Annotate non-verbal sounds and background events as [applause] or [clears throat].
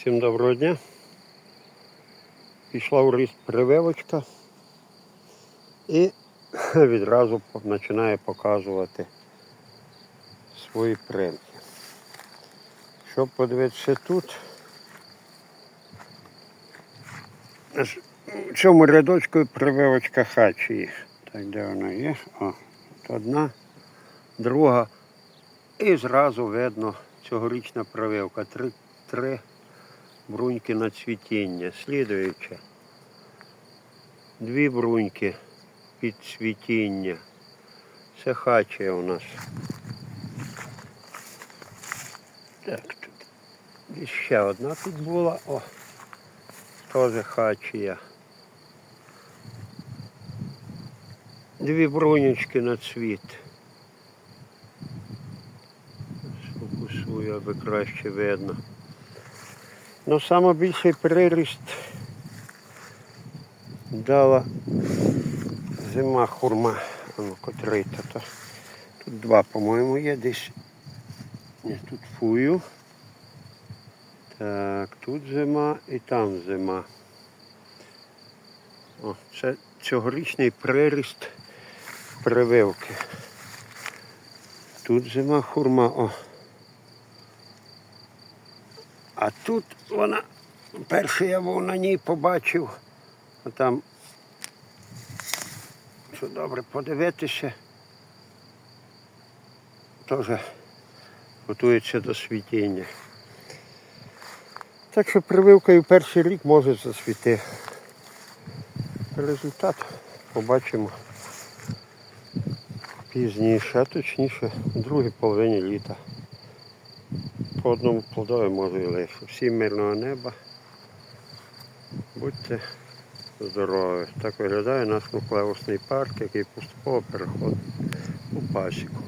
Всім доброго дня. Пішла у ріст прививочка і [clears throat] відразу починає показувати свої примки. Щоб подивитися тут, в цьому рядочку прививочка хачії. Так, де вона є? О, одна, друга. І зразу видно цьогорічна прививка. Три, три бруньки на цвітіння. Слідуюче. Дві бруньки під цвітіння. Це хачія у нас. Так, тут. І ще одна тут була. О, теж хачія. Дві брунечки на цвіт. Сфокусую, аби краще видно. Ну, найбільший приріст дала зима хурма. Ну, котрий то. Тут два, по-моєму, є десь. Ні, тут фую. Так, тут зима і там зима. О, це цьогорічний приріст прививки. Тут зима хурма. О. А тут вона, перше я був на ній побачив, там, що добре подивитися, теж готується до світіння. Так що прививкою перший рік може засвіти. Результат побачимо пізніше, а точніше у другій половині літа. По одному плодові може і мирного неба. Будьте здорові. Так виглядає наш нуклеусний парк, який поступово переходить у пасіку.